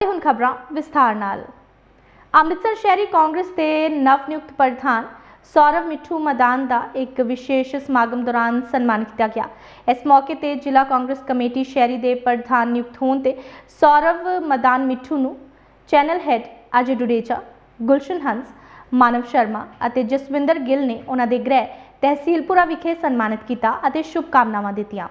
ਤੇ ਹੁਣ ਖਬਰਾਂ ਵਿਸਥਾਰ ਨਾਲ। ਅੰਮ੍ਰਿਤਸਰ ਸ਼ਹਿਰੀ ਕਾਂਗਰਸ ਦੇ ਨਵ ਨਿਯੁਕਤ ਪ੍ਰਧਾਨ ਸੌਰਵ ਮਿੱਠੂ ਮਦਾਨ ਦਾ ਇੱਕ ਵਿਸ਼ੇਸ਼ ਸਮਾਗਮ ਦੌਰਾਨ ਸਨਮਾਨ ਕੀਤਾ ਗਿਆ। ਇਸ ਮੌਕੇ ਤੇ ਜ਼ਿਲ੍ਹਾ ਕਾਂਗਰਸ ਕਮੇਟੀ ਸ਼ਹਿਰੀ ਦੇ ਪ੍ਰਧਾਨ ਨਿਯੁਕਤ ਹੋਣ ਤੇ ਸੌਰਵ ਮਦਾਨ ਮਿੱਠੂ ਨੂੰ ਚੈਨਲ ਹੈਡ ਅਜੇ ਡੁਡੇਜਾ, ਗੁਲਸ਼ਨ ਹੰਸ, ਮਾਨਵ ਸ਼ਰਮਾ ਅਤੇ ਜਸਵਿੰਦਰ ਗਿੱਲ ਨੇ ਉਹਨਾਂ ਦੇ ਗ੍ਰਹਿ ਤਹਿਸੀਲਪੁਰਾ ਵਿਖੇ ਸਨਮਾਨਿਤ ਕੀਤਾ ਅਤੇ ਸ਼ੁਭਕਾਮਨਾਵਾਂ ਦਿੱਤੀਆਂ।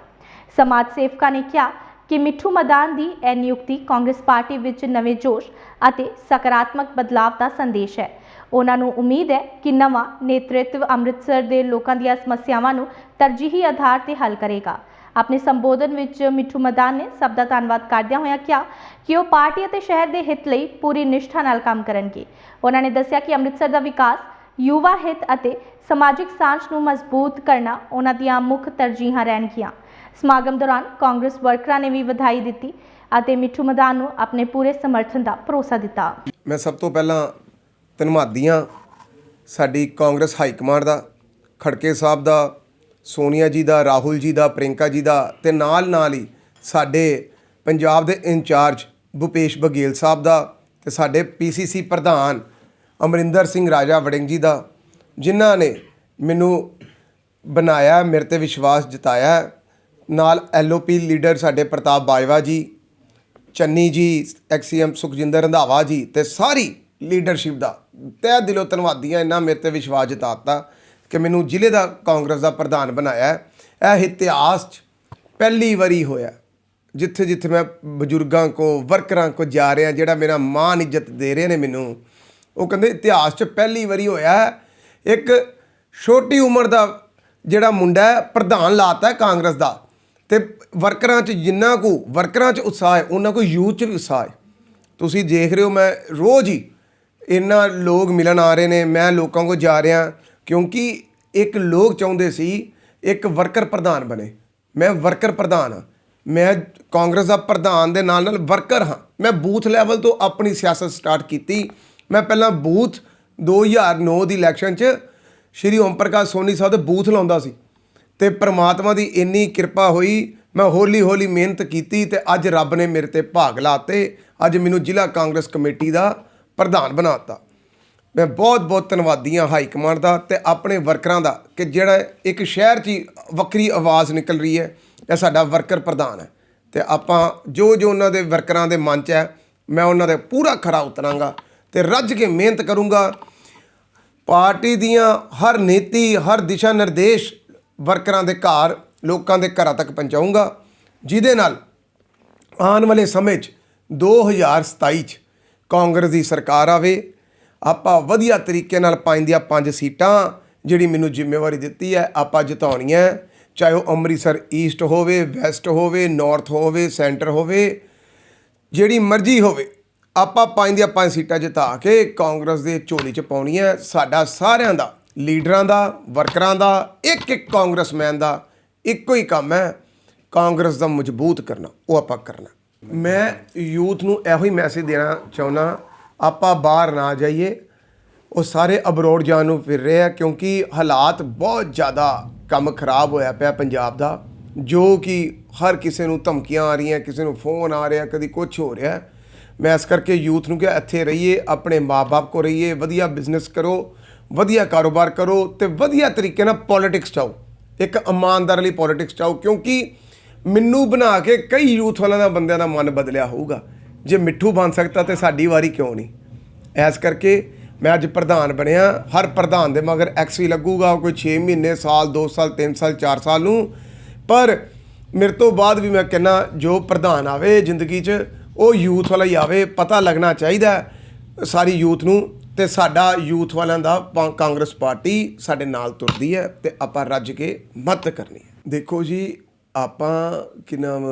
ਸਮਾਜ ਸੇਵਕਾਂ ਨੇ ਕਿਹਾ ਕਿ ਮਿੱਠੂ ਮਦਾਨ ਦੀ ਇਹ ਨਿਯੁਕਤੀ ਕਾਂਗਰਸ ਪਾਰਟੀ ਵਿੱਚ ਨਵੇਂ ਜੋਸ਼ ਅਤੇ ਸਕਾਰਾਤਮਕ ਬਦਲਾਅ ਦਾ ਸੰਦੇਸ਼ ਹੈ। ਉਹਨਾਂ ਨੂੰ ਉਮੀਦ ਹੈ ਕਿ ਨਵਾਂ ਨੇਤਰਤਵ ਅੰਮ੍ਰਿਤਸਰ ਦੇ ਲੋਕਾਂ ਦੀਆਂ ਸਮੱਸਿਆਵਾਂ ਨੂੰ ਤਰਜੀਹੀ ਆਧਾਰ ਤੇ ਹੱਲ ਕਰੇਗਾ। ਆਪਣੇ ਸੰਬੋਧਨ ਵਿੱਚ ਮਿੱਠੂ ਮਦਾਨ ਨੇ ਸਭ ਦਾ ਧੰਨਵਾਦ ਕਰਦਿਆਂ ਹੋਇਆ ਕਿਹਾ ਕਿ ਉਹ ਪਾਰਟੀ ਅਤੇ ਸ਼ਹਿਰ ਦੇ ਹਿੱਤ ਲਈ ਪੂਰੀ ਨਿਸ਼ਠਾ ਨਾਲ ਕੰਮ ਕਰਨਗੇ। ਉਹਨਾਂ ਨੇ ਦੱਸਿਆ ਕਿ ਅੰਮ੍ਰਿਤਸਰ ਦਾ ਵਿਕਾਸ, ਯੁਵਾ ਹਿੱਤ ਅਤੇ ਸਮਾਜਿਕ ਸਾਂਝ ਨੂੰ ਮਜ਼ਬੂਤ ਕਰਨਾ ਉਹਨਾਂ ਦੀਆਂ ਮੁੱਖ ਤਰਜੀਹਾਂ ਰਹਿਣਗੀਆਂ। ਸਮਾਗਮ ਦੌਰਾਨ ਕਾਂਗਰਸ ਵਰਕਰਾਂ ਨੇ ਵੀ ਵਧਾਈ ਦਿੱਤੀ ਅਤੇ ਮਿੱਠੂ ਮਦਾਨ ਨੂੰ ਆਪਣੇ ਪੂਰੇ ਸਮਰਥਨ ਦਾ ਭਰੋਸਾ ਦਿੱਤਾ। ਮੈਂ ਸਭ ਤੋਂ ਪਹਿਲਾਂ ਧੰਨਵਾਦੀ ਹਾਂ ਸਾਡੀ ਕਾਂਗਰਸ ਹਾਈ ਕਮਾਂਡ ਦਾ, ਖੜਕੇ ਸਾਹਿਬ ਦਾ, ਸੋਨੀਆ ਜੀ ਦਾ, ਰਾਹੁਲ ਜੀ ਦਾ ਪ੍ਰਿੰਕਾ ਜੀ ਦਾ ਤੇ ਨਾਲ ਨਾਲ ਹੀ ਸਾਡੇ ਪੰਜਾਬ ਦੇ ਇੰਚਾਰਜ ਭੁਪੇਸ਼ ਬਘੇਲ ਸਾਹਿਬ ਦਾ ਤੇ ਸਾਡੇ ਪੀਸੀਸੀ ਪ੍ਰਧਾਨ ਅਮਰਿੰਦਰ ਸਿੰਘ ਰਾਜਾ ਵੜਿੰਗ ਜੀ ਦਾ, ਜਿਨ੍ਹਾਂ ਨੇ ਮੈਨੂੰ ਬਣਾਇਆ, ਮੇਰੇ ਤੇ ਵਿਸ਼ਵਾਸ ਜਤਾਇਆ ਨਾਲ ਐਲਓਪੀ ਲੀਡਰ ਸਾਡੇ ਪ੍ਰਤਾਪ ਬਾਜਵਾ ਜੀ, ਚੰਨੀ ਜੀ ਐਕਸੀਐਮ ਸੁਖਜਿੰਦਰ ਰੰਧਾਵਾ ਜੀ ਤੇ ਸਾਰੀ ਲੀਡਰਸ਼ਿਪ ਦਾ ਤਹਿ ਦਿਲੋਂ ਧੰਨਵਾਦੀ ਹਾਂ ਇਹਨਾਂ ਮੇਰੇ ਤੇ ਵਿਸ਼ਵਾਸ ਜਤਾਤਾ ਕਿ ਮੈਨੂੰ ਜ਼ਿਲ੍ਹੇ ਦਾ ਕਾਂਗਰਸ ਦਾ ਪ੍ਰਧਾਨ ਬਣਾਇਆ ਇਹ ਇਤਿਹਾਸ 'ਚ ਪਹਿਲੀ ਵਾਰੀ ਹੋਇਆ ਜਿੱਥੇ ਜਿੱਥੇ ਮੈਂ ਬਜ਼ੁਰਗਾਂ ਕੋ, ਵਰਕਰਾਂ ਕੋ ਜਾ ਰਿਹਾ, ਜਿਹੜਾ ਮੇਰਾ ਮਾਨ ਇੱਜ਼ਤ ਦੇ ਰਹੇ ਨੇ ਮੈਨੂੰ, ਉਹ ਕਹਿੰਦੇ ਇਤਿਹਾਸ 'ਚ ਪਹਿਲੀ ਵਾਰੀ ਹੋਇਆ ਇੱਕ ਛੋਟੀ ਉਮਰ ਦਾ ਜਿਹੜਾ ਮੁੰਡਾ ਪ੍ਰਧਾਨ ਲਾਤਾ ਹੈ ਕਾਂਗਰਸ ਦਾ। ਤੇ ਵਰਕਰਾਂ 'ਚ ਜਿੰਨਾ ਕੁ ਵਰਕਰਾਂ 'ਚ ਉਤਸ਼ਾਹ ਹੈ, ਉਹਨਾਂ ਕੋ ਯੂਥ 'ਚ ਵੀ ਉਤਸ਼ਾਹ ਹੈ। ਤੁਸੀਂ ਦੇਖ ਰਹੇ ਹੋ, ਮੈਂ ਰੋਜ਼ ਹੀ ਇੰਨਾ ਲੋਕ ਮਿਲਣ ਆ ਰਹੇ ਨੇ, ਮੈਂ ਲੋਕਾਂ ਕੋ ਜਾ ਰਿਹਾ, ਕਿਉਂਕਿ ਇੱਕ ਲੋਕ ਚਾਹੁੰਦੇ ਸੀ, ਇੱਕ ਵਰਕਰ ਪ੍ਰਧਾਨ ਬਣੇ। ਮੈਂ ਵਰਕਰ ਪ੍ਰਧਾਨ ਹਾਂ। ਮੈਂ ਕਾਂਗਰਸ ਦਾ ਪ੍ਰਧਾਨ ਦੇ ਨਾਲ ਨਾਲ ਵਰਕਰ ਹਾਂ। ਮੈਂ ਬੂਥ ਲੈਵਲ ਤੋਂ ਆਪਣੀ ਸਿਆਸਤ ਸਟਾਰਟ ਕੀਤੀ। ਮੈਂ ਪਹਿਲਾਂ ਬੂਥ 2009 ਦੀ ਇਲੈਕਸ਼ਨ 'ਚ ਸ਼੍ਰੀ ਓਮ ਪ੍ਰਕਾਸ਼ ਸੋਨੀ ਸਾਹਿਬ ਦੇ ਬੂਥ ਲਾਉਂਦਾ ਸੀ। ਤੇ ਪ੍ਰਮਾਤਮਾ ਦੀ ਇੰਨੀ ਕਿਰਪਾ ਹੋਈ, ਮੈਂ ਹੌਲੀ ਹੌਲੀ ਮਿਹਨਤ ਕੀਤੀ ਤੇ ਅੱਜ ਰੱਬ ਨੇ ਮੇਰੇ ਤੇ ਭਾਗ ਲਾਤੇ। ਅੱਜ ਮੈਨੂੰ ਜ਼ਿਲ੍ਹਾ ਕਾਂਗਰਸ ਕਮੇਟੀ ਦਾ ਪ੍ਰਧਾਨ ਬਣਾਤਾ। ਮੈਂ ਬਹੁਤ ਬਹੁਤ ਧੰਨਵਾਦੀ ਹਾਂ ਹਾਈ ਕਮਾਂਡ ਦਾ ਤੇ ਆਪਣੇ ਵਰਕਰਾਂ ਦਾ ਕਿ ਜਿਹੜਾ ਇੱਕ ਸ਼ਹਿਰ 'ਚ ਹੀ ਵੱਖਰੀ ਆਵਾਜ਼ ਨਿਕਲ ਰਹੀ ਹੈ, ਇਹ ਸਾਡਾ ਵਰਕਰ ਪ੍ਰਧਾਨ ਹੈ। ਤੇ ਆਪਾਂ ਜੋ ਜੋ ਉਹਨਾਂ ਦੇ ਵਰਕਰਾਂ ਦੇ ਮਨ 'ਚ ਹੈ, ਮੈਂ ਉਹਨਾਂ ਦੇ ਪੂਰਾ ਖਰਾ ਉਤਰਾਂਗਾ ਤੇ ਰੱਜ ਕੇ ਮਿਹਨਤ ਕਰੂੰਗਾ। ਪਾਰਟੀ ਦੀਆਂ ਹਰ ਨੀਤੀ, ਹਰ ਦਿਸ਼ਾ ਨਿਰਦੇਸ਼ ਵਰਕਰਾਂ ਦੇ ਘਰ, ਲੋਕਾਂ ਦੇ ਘਰਾਂ ਤੱਕ ਪਹੁੰਚਾਊਂਗਾ, ਜਿਹਦੇ ਨਾਲ ਆਉਣ ਵਾਲੇ ਸਮੇਂ 'ਚ 2027 'ਚ ਕਾਂਗਰਸ ਦੀ ਸਰਕਾਰ ਆਵੇ। ਆਪਾਂ ਵਧੀਆ ਤਰੀਕੇ ਨਾਲ ਪੰਜ ਦੀਆਂ ਪੰਜ ਸੀਟਾਂ ਜਿਹੜੀ ਮੈਨੂੰ ਜ਼ਿੰਮੇਵਾਰੀ ਦਿੱਤੀ ਹੈ, ਆਪਾਂ ਜਿਤਾਉਣੀਆਂ ਚਾਹੇ ਉਹ ਅੰਮ੍ਰਿਤਸਰ ਈਸਟ ਹੋਵੇ ਵੈਸਟ ਹੋਵੇ ਨਾਰਥ ਹੋਵੇ ਸੈਂਟਰ ਹੋਵੇ, ਜਿਹੜੀ ਮਰਜ਼ੀ ਹੋਵੇ, ਆਪਾਂ ਪੰਜ ਦੀਆਂ ਪੰਜ ਸੀਟਾਂ ਜਿਤਾ ਕੇ ਕਾਂਗਰਸ ਦੇ ਝੋਲੀ 'ਚ ਪਾਉਣੀਆਂ ਸਾਡਾ ਸਾਰਿਆਂ ਦਾ ਲੀਡਰਾਂ ਦਾ, ਵਰਕਰਾਂ ਦਾ, ਇੱਕ ਇੱਕ ਕਾਂਗਰਸਮੈਨ ਦਾ ਇੱਕੋ ਹੀ ਕੰਮ ਹੈ ਕਾਂਗਰਸ ਦਾ ਮਜ਼ਬੂਤ ਕਰਨਾ, ਉਹ ਆਪਾਂ ਕਰਨਾ। ਮੈਂ ਯੂਥ ਨੂੰ ਇਹੋ ਹੀ ਮੈਸੇਜ ਦੇਣਾ ਚਾਹੁੰਦਾ, ਆਪਾਂ ਬਾਹਰ ਨਾ ਜਾਈਏ, ਉਹ ਸਾਰੇ ਅਬਰੋਡ ਜਾਣ ਨੂੰ ਫਿਰ ਰਹੇ ਆ, ਕਿਉਂਕਿ ਹਾਲਾਤ ਬਹੁਤ ਜ਼ਿਆਦਾ ਕੰਮ ਖਰਾਬ ਹੋਇਆ ਪਿਆ ਪੰਜਾਬ ਦਾ, ਜੋ ਕਿ ਹਰ ਕਿਸੇ ਨੂੰ ਧਮਕੀਆਂ ਆ ਰਹੀਆਂ, ਕਿਸੇ ਨੂੰ ਫੋਨ ਆ ਰਿਹਾ, ਕਦੀ ਕੁਝ ਹੋ ਰਿਹਾ। ਮੈਂ ਇਸ ਕਰਕੇ ਯੂਥ ਨੂੰ ਕਿਹਾ, ਇੱਥੇ ਰਹੀਏ, ਆਪਣੇ ਮਾਪੇ ਕੋ ਰਹੀਏ, ਵਧੀਆ ਬਿਜ਼ਨਸ ਕਰੋ ਵਧੀਆ ਕਾਰੋਬਾਰ ਕਰੋ ਤੇ ਵਧੀਆ ਤਰੀਕੇ ਨਾਲ ਪੋਲਿਟਿਕਸ ਚਾਓ ਇੱਕ ਇਮਾਨਦਾਰ ਲਈ ਪੋਲਿਟਿਕਸ ਚਾਓ ਕਿਉਂਕਿ ਮੈਨੂੰ ਬਣਾ ਕੇ ਕਈ ਯੂਥ ਵਾਲਿਆਂ ਦਾ ਬੰਦਿਆਂ ਦਾ ਮਨ ਬਦਲਿਆ ਹੋਊਗਾ। ਜੇ ਮਿੱਠੂ ਬਣ ਸਕਦਾ ਤੇ ਸਾਡੀ ਵਾਰੀ ਕਿਉਂ ਨਹੀਂ? ਐਸ ਕਰਕੇ ਮੈਂ ਅੱਜ ਪ੍ਰਧਾਨ ਬਣਿਆ, ਹਰ ਪ੍ਰਧਾਨ ਦੇ ਮਗਰ ਐਕਸ ਵੀ ਲੱਗੂਗਾ ਕੋਈ 6 ਮਹੀਨੇ, ਸਾਲ 2 ਸਾਲ 3 ਸਾਲ 4 ਸਾਲ ਨੂੰ। ਪਰ ਮੇਰੇ ਤੋਂ ਬਾਅਦ ਵੀ ਮੈਂ ਕਹਿੰਨਾ ਜੋ ਪ੍ਰਧਾਨ ਆਵੇ ਜ਼ਿੰਦਗੀ 'ਚ, ਉਹ ਯੂਥ ਵਾਲਾ ਹੀ ਆਵੇ, ਪਤਾ ਲੱਗਣਾ ਚਾਹੀਦਾ ਸਾਰੀ ਯੂਥ ਨੂੰ ਤੇ ਸਾਡਾ ਯੂਥ ਵਾਲਿਆਂ ਦਾ ਕਾਂਗਰਸ ਪਾਰਟੀ ਸਾਡੇ ਨਾਲ ਤੁਰਦੀ ਹੈ ਤੇ ਆਪਾਂ ਰੱਜ ਕੇ ਮਦਦ ਕਰਨੀ ਹੈ। ਦੇਖੋ ਜੀ, ਆਪਾਂ ਕਿ ਨਾਮ,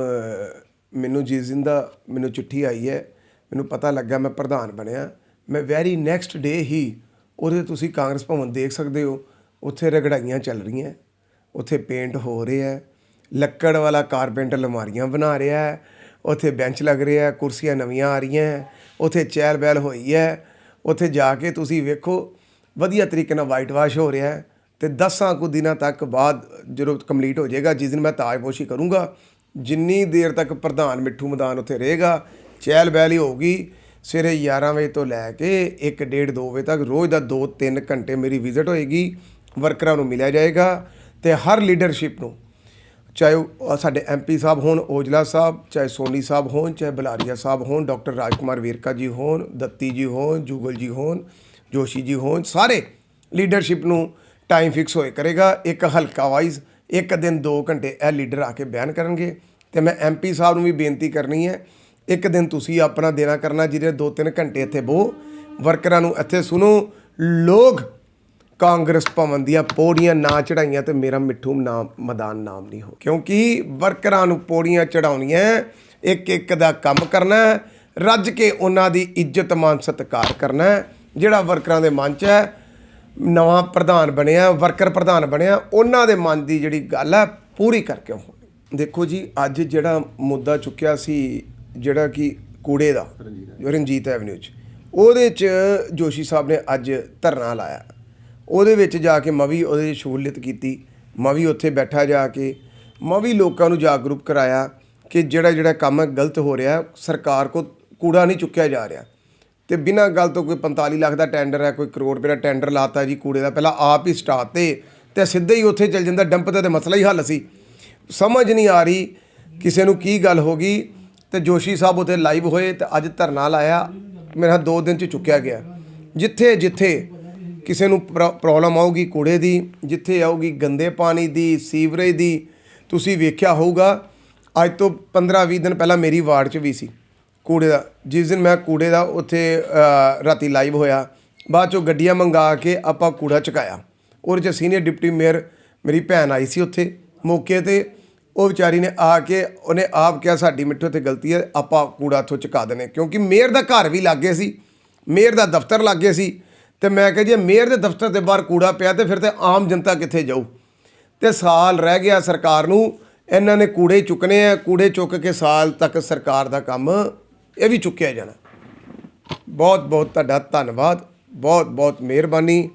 ਮੈਨੂੰ ਜਿਸ ਦਿਨ ਦਾ ਮੈਨੂੰ ਚਿੱਠੀ ਆਈ ਹੈ, ਮੈਨੂੰ ਪਤਾ ਲੱਗਾ ਮੈਂ ਪ੍ਰਧਾਨ ਬਣਿਆ। ਮੈਂ ਵੈਰੀ ਨੈਕਸਟ ਡੇ ਹੀ ਉਹਦੇ ਤੁਸੀਂ ਕਾਂਗਰਸ ਭਵਨ ਦੇਖ ਸਕਦੇ ਹੋ, ਉੱਥੇ ਰਗੜਾਈਆਂ ਚੱਲ ਰਹੀਆਂ ਉੱਥੇ ਪੇਂਟ ਹੋ ਰਿਹਾ ਹੈ, ਲੱਕੜ ਵਾਲਾ ਕਾਰਪੈਂਟਰ ਅਲਮਾਰੀਆਂ ਬਣਾ ਰਿਹਾ ਹੈ, ਉੱਥੇ ਬੈਂਚ ਲੱਗ ਰਿਹਾ ਹੈ, ਕੁਰਸੀਆਂ ਨਵੀਆਂ ਆ ਰਹੀਆਂ ਹੈ, ਉੱਥੇ ਚਹਿਲ ਪਹਿਲ ਹੋਈ ਹੈ ਉੱਥੇ ਜਾ ਕੇ ਤੁਸੀਂ ਵੇਖੋ, ਵਧੀਆ ਤਰੀਕੇ ਨਾਲ ਵਾਈਟ ਵਾਸ਼ ਹੋ ਰਿਹਾ ਹੈ ਤੇ 10 ਕੁ ਦਿਨਾਂ ਤੱਕ ਬਾਅਦ ਜਦੋਂ ਕੰਪਲੀਟ ਹੋ ਜਾਏਗਾ, ਜਿਸ ਦਿਨ ਮੈਂ ਤਾਜਪੋਸ਼ੀ ਕਰੂੰਗਾ, ਜਿੰਨੀ ਦੇਰ ਤੱਕ ਪ੍ਰਧਾਨ ਮਿੱਠੂ ਮੈਦਾਨ ਉੱਥੇ ਰਹੇਗਾ, ਚਹਿਲ ਪਹਿਲ ਹੀ ਹੋਊਗੀ। ਸਵੇਰੇ 11 ਵਜੇ ਤੋਂ ਲੈ ਕੇ 1:30 2 ਵਜੇ ਤੱਕ ਰੋਜ਼ ਦਾ 2-3 ਘੰਟੇ ਮੇਰੀ ਵਿਜ਼ਿਟ ਹੋਏਗੀ ਵਰਕਰਾਂ ਨੂੰ ਮਿਲਿਆ ਜਾਏਗਾ ਤੇ ਹਰ ਲੀਡਰਸ਼ਿਪ ਨੂੰ ਚਾਹੇ ਉਹ ਸਾਡੇ ਐਮਪੀ ਸਾਹਿਬ ਹੋਣ, ਔਜਲਾ ਸਾਹਿਬ, ਚਾਹੇ ਸੋਨੀ ਸਾਹਿਬ ਹੋਣ, ਚਾਹੇ ਬਲਾਰੀਆ ਸਾਹਿਬ ਹੋਣ, ਡਾਕਟਰ ਰਾਜਕੁਮਾਰ ਵੇਰਕਾ ਜੀ ਹੋਣ, ਦੱਤੀ ਜੀ ਹੋਣ, ਜੁਗਲ ਜੀ ਹੋਣ, ਜੋਸ਼ੀ ਜੀ ਹੋਣ, ਸਾਰੇ ਲੀਡਰਸ਼ਿਪ ਨੂੰ ਟਾਈਮ ਫਿਕਸ ਹੋਏ ਕਰੇਗਾ। ਇੱਕ ਹਲਕਾ ਵਾਈਜ਼ ਇੱਕ ਦਿਨ 2 ਘੰਟੇ ਇਹ ਲੀਡਰ ਆ ਕੇ ਬਿਆਨ ਕਰਨਗੇ। ਤੇ ਮੈਂ ਐਮਪੀ ਸਾਹਿਬ ਨੂੰ ਵੀ ਬੇਨਤੀ ਕਰਨੀ ਹੈ, ਇੱਕ ਦਿਨ ਤੁਸੀਂ ਆਪਣਾ ਦੇਣਾ ਕਰਨਾ, ਜਿਹਦੇ 2-3 ਘੰਟੇ ਇੱਥੇ ਬੋ ਵਰਕਰਾਂ ਨੂੰ ਇੱਥੇ ਸੁਣੋ। ਲੋਕ ਕਾਂਗਰਸ ਭਵਨ ਦੀਆਂ ਪੌੜੀਆਂ ਨਾ ਚੜਾਈਆਂ ਤੇ ਮੇਰਾ ਮਿੱਠੂ ਨਾਮ, ਮੈਦਾਨ ਨਾਮ ਨਹੀਂ ਹੋ। ਕਿਉਂਕਿ ਵਰਕਰਾਂ ਨੂੰ ਪੌੜੀਆਂ ਚੜਾਉਣੀਆਂ ਇੱਕ ਇੱਕ ਦਾ ਕੰਮ ਕਰਨਾ ਰੱਜ ਕੇ ਉਹਨਾਂ ਦੀ ਇੱਜ਼ਤ ਮਾਨ ਸਤਿਕਾਰ ਕਰਨਾ ਜਿਹੜਾ ਵਰਕਰਾਂ ਦੇ ਮਨ 'ਚ ਹੈ, ਨਵਾਂ ਪ੍ਰਧਾਨ ਬਣਿਆ, ਵਰਕਰ ਪ੍ਰਧਾਨ ਬਣਿਆ, ਉਹਨਾਂ ਦੇ ਮਨ ਦੀ ਜਿਹੜੀ ਗੱਲ ਹੈ, ਪੂਰੀ ਕਰਕੇ ਉਹ ਦੇਖੋ ਜੀ, ਅੱਜ ਜਿਹੜਾ ਮੁੱਦਾ ਚੁੱਕਿਆ ਸੀ, ਜਿਹੜਾ ਕਿ ਕੂੜੇ ਦਾ, ਰਣਜੀਤ ਐਵਨਿਊ 'ਚ, ਉਹਦੇ 'ਚ ਜੋਸ਼ੀ ਸਾਹਿਬ ਨੇ ਅੱਜ ਧਰਨਾ ਲਾਇਆ। ਉਹਦੇ ਵਿੱਚ ਜਾ ਕੇ ਮੈਂ ਵੀ ਉਹਦੇ 'ਚ ਸ਼ਮੂਲੀਅਤ ਕੀਤੀ। ਮੈਂ ਵੀ ਉੱਥੇ ਬੈਠਾ ਜਾ ਕੇ। ਮੈਂ ਵੀ ਲੋਕਾਂ ਨੂੰ ਜਾਗਰੂਕ ਕਰਾਇਆ ਕਿ ਜਿਹੜਾ ਜਿਹੜਾ ਕੰਮ ਗਲਤ ਹੋ ਰਿਹਾ, ਸਰਕਾਰ ਕੋ ਕੂੜਾ ਨਹੀਂ ਚੁੱਕਿਆ ਜਾ ਰਿਹਾ। ਤੇ ਬਿਨਾਂ ਗੱਲ ਤੋਂ ਕੋਈ 45 ਲੱਖ ਦਾ ਟੈਂਡਰ ਹੈ, ਕੋਈ ਕਰੋੜ ਰੁਪਏ ਦਾ ਟੈਂਡਰ ਲਾਤਾ ਜੀ ਕੂੜੇ ਦਾ, ਪਹਿਲਾਂ ਆਪ ਹੀ ਸਟਾਰਟ ਤੇ ਤੇ ਸਿੱਧੇ ਹੀ ਉੱਥੇ ਚੱਲ ਜਾਂਦਾ, ਡੰਪ ਦਾ ਤੇ ਮਸਲਾ ਹੀ ਹੱਲ ਸੀ। ਸਮਝ ਨਹੀਂ ਆ ਰਹੀ ਕਿਸੇ ਨੂੰ ਕੀ ਗੱਲ ਹੋ ਗਈ। ਤੇ ਜੋਸ਼ੀ ਸਾਹਿਬ ਉੱਥੇ ਲਾਈਵ ਹੋਏ ਤੇ ਅੱਜ ਧਰਨਾ ਲਾਇਆ, ਮੇਰਾ ਦੋ ਦਿਨ ਚ ਚੁੱਕਿਆ ਗਿਆ। ਜਿੱਥੇ ਜਿੱਥੇ ਕਿਸੇ ਨੂੰ ਪ੍ਰੋਬਲਮ ਆਊਗੀ ਕੂੜੇ ਦੀ, ਜਿੱਥੇ ਆਊਗੀ ਗੰਦੇ ਪਾਣੀ ਦੀ, ਸੀਵਰੇਜ ਦੀ, ਤੁਸੀਂ ਵੇਖਿਆ ਹੋਊਗਾ, ਅੱਜ ਤੋਂ 15-20 ਦਿਨ ਪਹਿਲਾਂ ਮੇਰੀ ਵਾਰਡ 'ਚ ਵੀ ਸੀ ਕੂੜੇ ਦਾ। ਜਿਸ ਦਿਨ ਮੈਂ ਕੂੜੇ ਦਾ ਉੱਥੇ ਰਾਤੀ ਲਾਈਵ ਹੋਇਆ, ਬਾਅਦ ਚੋਂ ਗੱਡੀਆਂ ਮੰਗਾ ਕੇ ਆਪਾਂ ਕੂੜਾ ਚੁਕਾਇਆ। ਔਰ ਜੇ ਸੀਨੀਅਰ ਡਿਪਟੀ ਮੇਅਰ ਮੇਰੀ ਭੈਣ ਆਈ ਸੀ ਉੱਥੇ, ਮੌਕੇ ਤੇ ਉਹ ਵਿਚਾਰੀ ਨੇ ਆ ਕੇ ਉਹਨੇ ਆਪ ਕਿਹਾ, ਸਾਡੀ ਮਿੱਠੋ ਤੇ ਗਲਤੀ ਹੈ, ਆਪਾਂ ਕੂੜਾ ਇੱਥੋਂ ਚੁਕਾ ਦਨੇ ਕਿਉਂਕਿ ਮੇਅਰ ਦਾ ਘਰ ਵੀ ਲਾਗੇ ਸੀ ਮੇਅਰ ਦਾ ਦਫ਼ਤਰ ਲਾਗੇ ਸੀ ਤੇ ਮੈਂ ਕਿਹਾ ਜੇ ਮੇਅਰ ਦੇ ਦਫ਼ਤਰ ਦੇ ਬਾਹਰ ਕੂੜਾ ਪਿਆ ਤੇ ਫਿਰ ਤੇ ਆਮ ਜਨਤਾ ਕਿੱਥੇ ਜਾਊ? ਤੇ ਸਾਲ ਰਹਿ ਗਿਆ ਸਰਕਾਰ ਨੂੰ, ਇਹਨਾਂ ਨੇ ਕੂੜੇ ਚੁੱਕਣੇ ਆ, ਕੂੜੇ ਚੁੱਕ ਕੇ ਸਾਲ ਤੱਕ ਸਰਕਾਰ ਦਾ ਕੰਮ ਇਹ ਵੀ ਚੁੱਕਿਆ ਜਾਣਾ। ਬਹੁਤ ਬਹੁਤ ਤੁਹਾਡਾ ਧੰਨਵਾਦ, ਬਹੁਤ ਬਹੁਤ ਮਿਹਰਬਾਨੀ।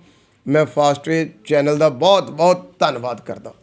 ਮੈਂ ਫਾਸਟਵੇ ਚੈਨਲ ਦਾ ਬਹੁਤ ਬਹੁਤ ਧੰਨਵਾਦ ਕਰਦਾ।